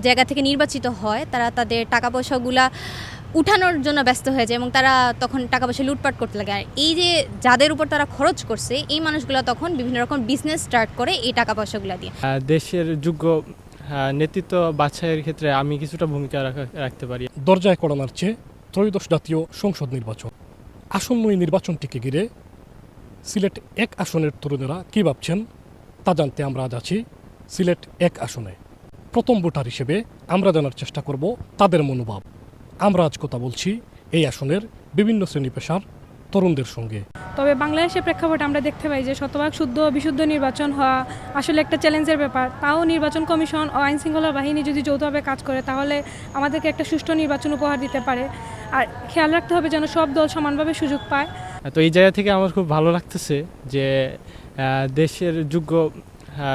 জায়গা থেকে নির্বাচিত হয় তারা তাদের টাকা পয়সাগুলা উঠানোর জন্য ব্যস্ত হয়ে যায় এবং তারা তখন টাকা পয়সা লুটপাট করতে লাগে। আর এই যে যাদের উপর তারা খরচ করছে এই মানুষগুলো তখন বিভিন্ন রকম বিজনেস স্টার্ট করে এই টাকা পয়সাগুলো দিয়ে দেশের যোগ্য নেতৃত্ব বাছাইয়ের ক্ষেত্রে আমি কিছুটা ভূমিকা রাখা- রাখতে পারি। দরজায় করানোর চেয়ে ত্রয়োদশ জাতীয় সংসদ নির্বাচন। আসন্ন এই নির্বাচনটিকে ঘিরে সিলেট এক আসনের তরুণেরা কী ভাবছেন তা জানতে আমরা আজ আছি সিলেট এক আসনে। প্রথম ভোটার হিসেবে আমরা জানার চেষ্টা করব তাদের মনোভাব। আমরা আজ কথা বলছি এই আসনের বিভিন্ন শ্রেণি পেশার তরুণদের সঙ্গে। তবে বাংলাদেশের প্রেক্ষাপটে আমরা দেখতে পাই যে শতভাগ শুদ্ধ বিশুদ্ধ নির্বাচন হওয়া আসলে একটা চ্যালেঞ্জের ব্যাপার। তাও নির্বাচন কমিশন ও আইন শৃঙ্খলা বাহিনী যদি যৌথভাবে কাজ করে তাহলে আমাদেরকে একটা সুষ্ঠু নির্বাচন উপহার দিতে পারে। আর খেয়াল রাখতে হবে যেন সব দল সমানভাবে সুযোগ পায়। তো এই জায়গা থেকে আমার খুব ভালো লাগতেছে যে দেশের যোগ্য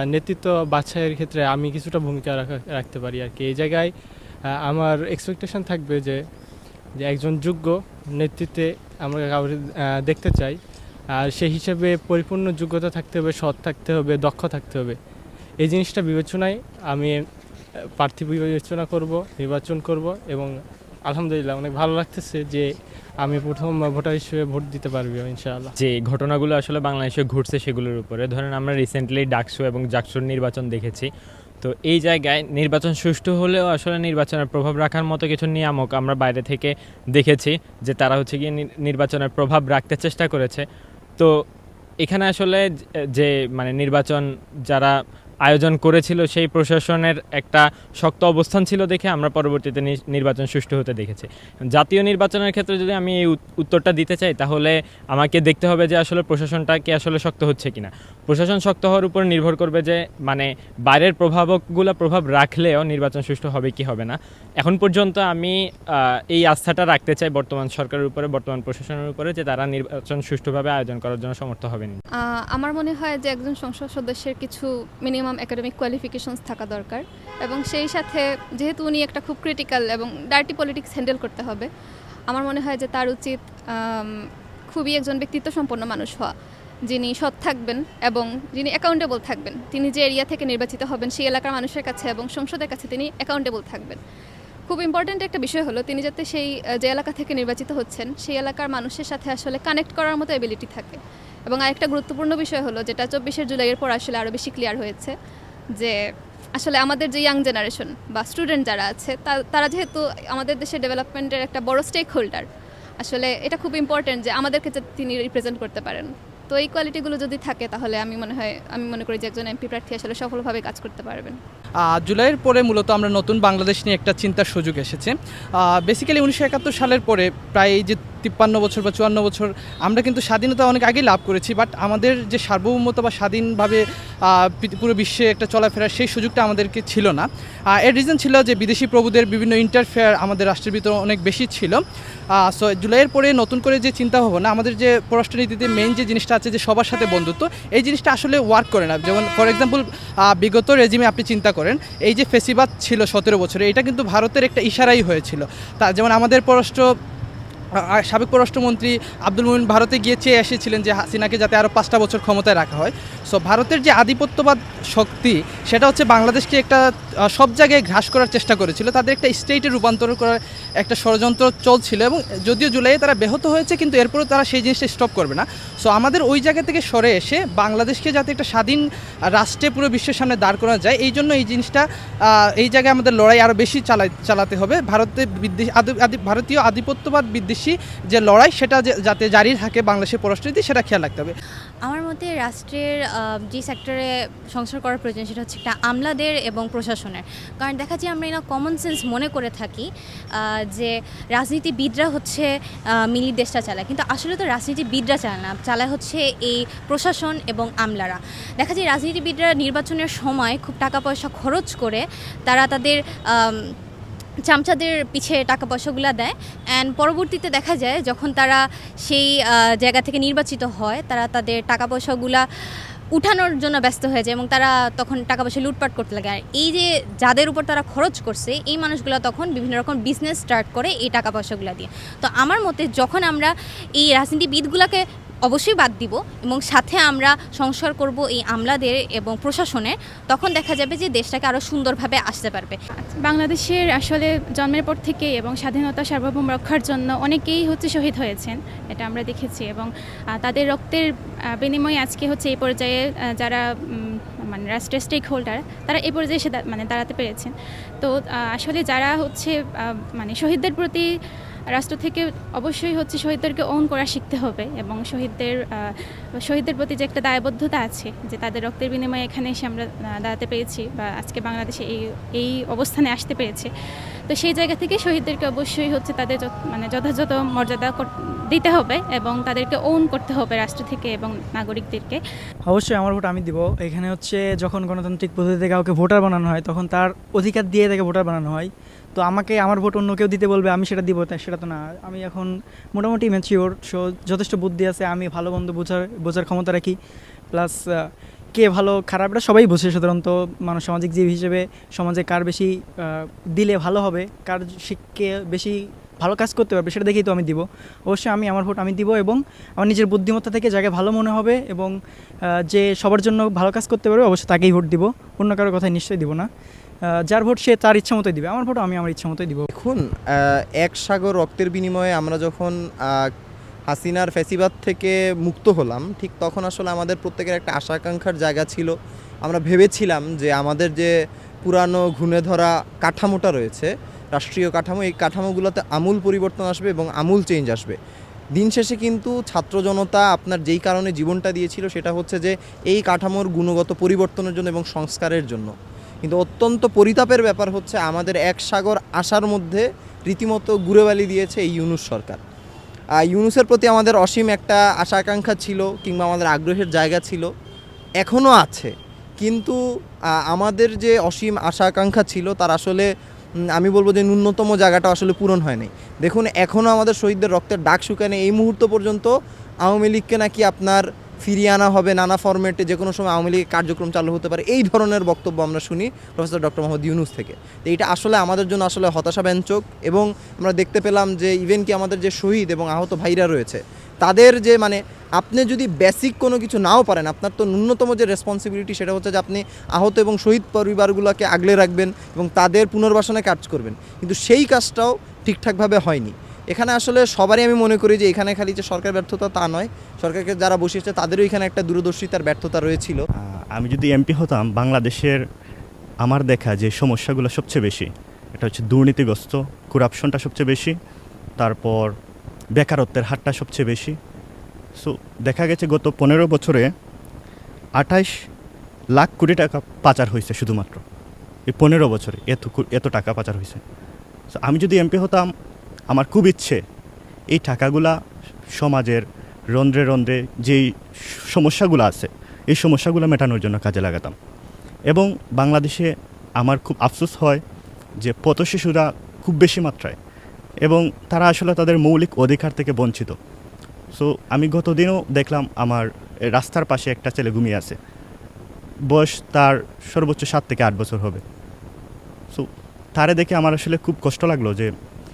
নেতৃত্ব বাছাইয়ের ক্ষেত্রে আমি কিছুটা ভূমিকা রাখা- রাখতে পারি আর কি। এই জায়গায় আমার এক্সপেকটেশন থাকবে যে যে একজন যোগ্য নেতৃত্বে আমরা কাউকে দেখতে চাই। আর সেই হিসেবে পরিপূর্ণ যোগ্যতা থাকতে হবে, সৎ থাকতে হবে, দক্ষ থাকতে হবে। এই জিনিসটা বিবেচনায় আমি প্রার্থী বিবেচনা করব, নির্বাচন করব এবং আলহামদুলিল্লাহ, অনেক ভালো লাগতেছে যে আমি প্রথম ভোটার হিসেবে ভোট দিতে পারবি ইনশাআল্লাহ। যে ঘটনাগুলো আসলে বাংলাদেশে ঘটছে সেগুলোর উপরে, ধরেন আমরা রিসেন্টলি ডাকসু এবং জাকসুর নির্বাচন দেখেছি। তো এই জায়গায় নির্বাচন সুষ্ঠু হলেও আসলে নির্বাচনের প্রভাব রাখার মতো কিছু নিয়ামক আমরা বাইরে থেকে দেখেছি, যে তারা হচ্ছে গিয়ে নির্বাচনের প্রভাব রাখতে চেষ্টা করেছে। তো এখানে আসলে যে মানে নির্বাচন যারা আয়োজন করেছিল, সেই প্রশাসনের একটা শক্ত অবস্থান ছিল দেখে আমরা পরবর্তীতে নির্বাচন সুষ্ঠু হতে দেখেছি। জাতীয় নির্বাচনের ক্ষেত্রে যদি আমি এই উত্তরটা দিতে চাই, তাহলে আমাকে দেখতে হবে যে আসলে প্রশাসনটা কি আসলে শক্ত হচ্ছে কিনা। প্রশাসন শক্ত হওয়ার উপর নির্ভর করবে যে মানে বাইরের প্রভাবকগুলো প্রভাব রাখলেও নির্বাচন সুষ্ঠু হবে কি হবে না। এখন পর্যন্ত আমি এই আস্থাটা রাখতে চাই বর্তমান সরকারের উপরে, বর্তমান প্রশাসনের উপরে, যে তারা নির্বাচন সুষ্ঠুভাবে আয়োজন করার জন্য সমর্থ হবেন আমার মনে হয় যে একজন সংসদ সদস্যের কিছু মিনিমাম একাডেমিক কোয়ালিফিকেশনস থাকা দরকার এবং সেই সাথে যেহেতু উনি একটা খুব ক্রিটিক্যাল এবং ডার্টি পলিটিক্স হ্যান্ডেল করতে হবে, আমার মনে হয় যে তার উচিত খুবই একজন ব্যক্তিত্ব সম্পন্ন মানুষ হওয়া। যিনি সৎ থাকবেন এবং যিনি অ্যাকাউন্টেবল থাকবেন, তিনি যে এরিয়া থেকে নির্বাচিত হবেন সেই এলাকার মানুষের কাছে এবং সংসদের কাছে তিনি অ্যাকাউন্টেবল থাকবেন। খুব ইম্পর্ট্যান্ট একটা বিষয় হলো, তিনি যাতে সেই যে এলাকা থেকে নির্বাচিত হচ্ছেন, সেই এলাকার মানুষের সাথে আসলে কানেক্ট করার মতো এবিলিটি থাকে। এবং আরেকটা গুরুত্বপূর্ণ বিষয় হলো, যেটা চব্বিশের জুলাইয়ের পর আসলে আরও বেশি ক্লিয়ার হয়েছে, যে আসলে আমাদের যে ইয়াং জেনারেশন বা স্টুডেন্ট যারা আছে তারা যেহেতু আমাদের দেশের ডেভেলপমেন্টের একটা বড় স্টেক হোল্ডার আসলে এটা খুব ইম্পর্ট্যান্ট যে আমাদেরকে তিনি রিপ্রেজেন্ট করতে পারেন। তো এই কোয়ালিটিগুলো যদি থাকে তাহলে আমি মনে হয়, আমি মনে করি যে একজন এমপি প্রার্থী আসলে সফলভাবে কাজ করতে পারবেন। জুলাইয়ের পরে মূলত আমরা নতুন বাংলাদেশ নিয়ে একটা চিন্তার সুযোগ এসেছে। বেসিক্যালি উনিশশো একাত্তর সালের পরে প্রায় যে তিপ্পান্ন বছর বা চুয়ান্ন বছর, আমরা কিন্তু স্বাধীনতা অনেক আগে লাভ করেছি বাট আমাদের যে সার্বভৌমত্ব বা স্বাধীনভাবে পুরো বিশ্বে একটা চলাফেরার সেই সুযোগটা আমাদেরকে ছিল না। এর রিজন ছিল যে বিদেশি প্রভুদের বিভিন্ন ইন্টারফেয়ার আমাদের রাষ্ট্রের ভিতরে অনেক বেশি ছিল। সো জুলাইয়ের পরে নতুন করে যে চিন্তা ভাবনা, আমাদের যে পররাষ্ট্রনীতিতে মেইন যে জিনিসটা আছে যে সবার সাথে বন্ধুত্ব, এই জিনিসটা আসলে ওয়ার্ক করে না। যেমন ফর এক্সাম্পল বিগত রেজিমে আপনি চিন্তা করেন, এই যে ফেসিবাদ ছিল সতেরো বছরে, এটা কিন্তু ভারতের একটা ইশারাই হয়েছিল। তা, যেমন আমাদের পররাষ্ট্র সাবেক পররাষ্ট্রমন্ত্রী আব্দুল মুমিন ভারতে গিয়ে চেয়ে এসেছিলেন যে হাসিনাকে যাতে আরও পাঁচটা বছর ক্ষমতায় রাখা হয়। সো ভারতের যে আধিপত্যবাদ শক্তি, সেটা হচ্ছে বাংলাদেশকে একটা সব জায়গায় ঘ্রাস করার চেষ্টা করেছিল। তাদের একটা স্টেটে রূপান্তর করার একটা ষড়যন্ত্র চলছিল এবং যদিও জুলাইয়ে তারা ব্যাহত হয়েছে, কিন্তু এরপরেও তারা সেই জিনিসটা স্টপ করবে না। সো আমাদের ওই জায়গা থেকে সরে এসে বাংলাদেশকে যাতে একটা স্বাধীন রাষ্ট্রে পুরো বিশ্বের সামনে দাঁড় করানো যায়, এই জন্য এই জিনিসটা এই জায়গায় আমাদের লড়াই আরও বেশি চালাই, চালাতে হবে। ভারতে বিদ্বেষ ভারতীয় আধিপত্যবাদ বিদ্বেষী যে লড়াই সেটা যাতে জারি থাকে বাংলাদেশের পররাষ্ট্রনীতি সেটা খেয়াল রাখতে হবে। আমার মতে রাষ্ট্রের যে সেক্টরে সংস্কার করার প্রয়োজন সেটা হচ্ছে একটা আমলাদের এবং প্রশাসনের। কারণ দেখা যায় আমরা এটা কমন সেন্স মনে করে থাকি যে রাজনীতিবিদরা হচ্ছে মিলি দেশটা চালায়। কিন্তু আসলে তো রাজনীতিবিদরা চালায় না, চালায় হচ্ছে এই প্রশাসন এবং আমলারা। দেখা যায় রাজনীতিবিদরা নির্বাচনের সময় খুব টাকা পয়সা খরচ করে তারা তাদের চামচাদের পিছে টাকা পয়সাগুলো দেয়। অ্যান্ড পরবর্তীতে দেখা যায় যখন তারা সেই জায়গা থেকে নির্বাচিত হয়, তারা তাদের টাকা পয়সাগুলা উঠানোর জন্য ব্যস্ত হয়ে যায় এবং তারা তখন টাকা পয়সা লুটপাট করতে লাগে। আর এই যে যাদের উপর তারা খরচ করছে, এই মানুষগুলো তখন বিভিন্ন রকম বিজনেস স্টার্ট করে এই টাকা পয়সাগুলো দিয়ে। তো আমার মতে যখন আমরা এই রাজনীতিবিদগুলোকে অবশ্যই বাদ দিব এবং সাথে আমরা সংস্কার করব এই আমলাদের এবং প্রশাসনের, তখন দেখা যাবে যে দেশটাকে আরও সুন্দরভাবে আসতে পারবে। বাংলাদেশের আসলে জন্মের পর থেকে এবং স্বাধীনতা, সার্বভৌম রক্ষার জন্য অনেকেই হচ্ছে শহীদ হয়েছেন, এটা আমরা দেখেছি এবং তাদের রক্তের বিনিময়ে আজকে হচ্ছে এই পর্যায়ে যারা মানে রাষ্ট্রের স্টেক হোল্ডার তারা এই পর্যায়ে এসে মানে দাঁড়াতে পেরেছেন। তো আসলে যারা হচ্ছে মানে শহীদদের প্রতি রাষ্ট্র থেকে অবশ্যই হচ্ছে শহীদদেরকে ওন করা শিখতে হবে এবং শহীদদের শহীদদের প্রতি যে একটা দায়বদ্ধতা আছে, যে তাদের রক্তের বিনিময়ে এখানে এসে আমরা দাঁড়াতে পেরেছি বা আজকে বাংলাদেশে এই এই অবস্থানে আসতে পেরেছে। তো সেই জায়গা থেকে শহীদদেরকে অবশ্যই হচ্ছে তাদের মানে যথাযথ মর্যাদা দিতে হবে এবং তাদেরকে ওন করতে হবে রাষ্ট্র থেকে এবং নাগরিকদেরকে। অবশ্যই আমার ভোট আমি দিব। এখানে হচ্ছে যখন গণতান্ত্রিক পদ্ধতিতে কাউকে ভোটার বানানো হয়, তখন তার অধিকার দিয়ে তাকে ভোটার বানানো হয়। তো আমাকে আমার ভোট অন্য কেউ দিতে বলবে, আমি সেটা দিব তাই সেটা তো না। আমি এখন মোটামুটি ম্যাচিওর সো যথেষ্ট বুদ্ধি আছে, আমি ভালো মন্দ বোঝার বোঝার ক্ষমতা রাখি। প্লাস কে ভালো, খারাপ, এটা সবাই বোঝে সাধারণত মানুষ সামাজিক জীব হিসেবে, সমাজে কার বেশি দিলে ভালো হবে, কার সে- কে বেশি ভালো কাজ করতে পারবে, সেটা দেখেই তো আমি দিব। অবশ্যই আমি আমার ভোট আমি দিব এবং আমার নিজের বুদ্ধিমত্তা থেকে যাকে ভালো মনে হবে এবং যে সবার জন্য ভালো কাজ করতে পারবে, অবশ্যই তাকেই ভোট দিব। অন্য কারোর কথাই নিশ্চয়ই দিব না। যার ভোট সে তার ইচ্ছা মতোই দিবে। আমার ভোট আমি আমার ইচ্ছা মতোই দিব। দেখুন এক সাগর রক্তের বিনিময়ে আমরা যখন হাসিনার ফেসিবাদ থেকে মুক্ত হলাম, ঠিক তখন আসলে আমাদের প্রত্যেকের একটা আশা আকাঙ্ক্ষার জায়গা ছিল। আমরা ভেবেছিলাম যে আমাদের যে পুরানো ঘুণে ধরা কাঠামোটা রয়েছে, রাষ্ট্রীয় কাঠামো, এই কাঠামোগুলোতে আমূল পরিবর্তন আসবে এবং আমূল চেঞ্জ আসবে। দিন শেষে কিন্তু ছাত্র জনতা আপনার যেই কারণে জীবনটা দিয়েছিল, সেটা হচ্ছে যে এই কাঠামোর গুণগত পরিবর্তনের জন্য এবং সংস্কারের জন্য। কিন্তু অত্যন্ত পরিতাপের ব্যাপার হচ্ছে আমাদের এক সাগর আশার মধ্যে রীতিমতো গুড়েবালি দিয়েছে এই ইউনুস সরকার। ইউনুসের প্রতি আমাদের অসীম একটা আশা আকাঙ্ক্ষা ছিল কিংবা আমাদের আগ্রহের জায়গা ছিল এখনও আছে। কিন্তু আমাদের যে অসীম আশা আকাঙ্ক্ষা ছিল তার আসলে আমি বলব যে ন্যূনতম জায়গাটা আসলে পূরণ হয়নি। দেখুন এখনও আমাদের শহীদদের রক্তের ডাক শুকানে এই মুহূর্ত পর্যন্ত আওয়ামী লীগকে নাকি আপনার ফিরিয়ে আনা হবে নানা ফরম্যাটে যে কোনো সময় আওয়ামী লীগের কার্যক্রম চালু হতে পারে। এই ধরনের বক্তব্য আমরা শুনি প্রফেসর ডক্টর মোহাম্মদ ইউনুস থেকে। তো এইটা আসলে আমাদের জন্য আসলে হতাশাব্যঞ্জক এবং আমরা দেখতে পেলাম যে ইভেন কি আমাদের যে শহীদ এবং আহত ভাইরা রয়েছে, তাদের যে মানে আপনি যদি বেসিক কোনো কিছু নাও পারেন, আপনার তো ন্যূনতম যে রেসপন্সিবিলিটি সেটা হচ্ছে যে আপনি আহত এবং শহীদ পরিবারগুলোকে আগলে রাখবেন এবং তাদের পুনর্বাসনে কাজ করবেন। কিন্তু সেই কাজটাও ঠিকঠাকভাবে হয়নি। এখানে আসলে সবারই আমি মনে করি যে এখানে খালি যে সরকার ব্যর্থতা তা নয়। সরকারকে যারা বসিয়েছে তাদেরও এখানে একটা দূরদর্শিতার ব্যর্থতা রয়েছিল। আমি যদি এমপি হতাম, বাংলাদেশের আমার দেখা যে সমস্যাগুলো সবচেয়ে বেশি, এটা হচ্ছে দুর্নীতিগ্রস্ত করাপশনটা সবচেয়ে বেশি, তারপর বেকারত্বের হারটা সবচেয়ে বেশি। সো দেখা গেছে গত পনেরো বছরে আঠাইশ লাখ কোটি টাকা পাচার হয়েছে শুধুমাত্র। এই পনেরো বছরে এত এত টাকা পাচার হয়েছে। সো আমি যদি এমপি হতাম আমার খুব ইচ্ছে এই টাকাগুলা সমাজের রন্ধ্রে রন্ধ্রে যেই সমস্যাগুলো আছে, এই সমস্যাগুলো মেটানোর জন্য কাজে লাগাতাম। এবং বাংলাদেশে আমার খুব আফসোস হয় যে পথ শিশুরা খুব বেশি মাত্রায় এবং তারা আসলে তাদের মৌলিক অধিকার থেকে বঞ্চিত। সো আমি গতদিনও দেখলাম আমার রাস্তার পাশে একটা ছেলে ঘুমিয়ে আছে। বয়স তার সর্বোচ্চ সাত থেকে আট বছর হবে। সো তারে দেখে আমার আসলে খুব কষ্ট লাগল যে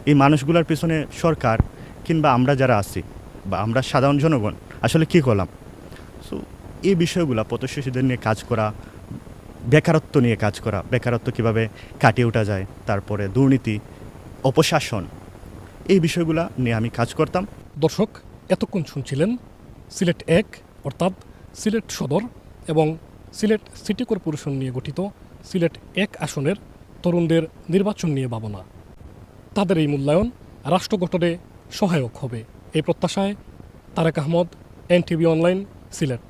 এই মানুষগুলোর পিছনে সরকার কিংবা আমরা যারা আছি বা আমরা সাধারণ জনগণ, আসলে কী করলাম? সো এই বিষয়গুলো পথ শিশুদের নিয়ে কাজ করা, বেকারত্ব নিয়ে কাজ করা, বেকারত্ব কীভাবে কাটিয়ে ওঠা যায়, তারপরে দুর্নীতি, অপশাসন, এই বিষয়গুলো নিয়ে আমি কাজ করতাম। দর্শক, এতক্ষণ শুনছিলেন সিলেট এক, অর্থাৎ সিলেট সদর এবং সিলেট সিটি কর্পোরেশন নিয়ে গঠিত সিলেট এক আসনের তরুণদের নির্বাচন নিয়ে ভাবনা। তাদের এই মূল্যায়ন রাষ্ট্র গঠনে সহায়ক হবে। এই প্রত্যাশায় তারেক আহমদ এনটিভি অনলাইন সিলেট।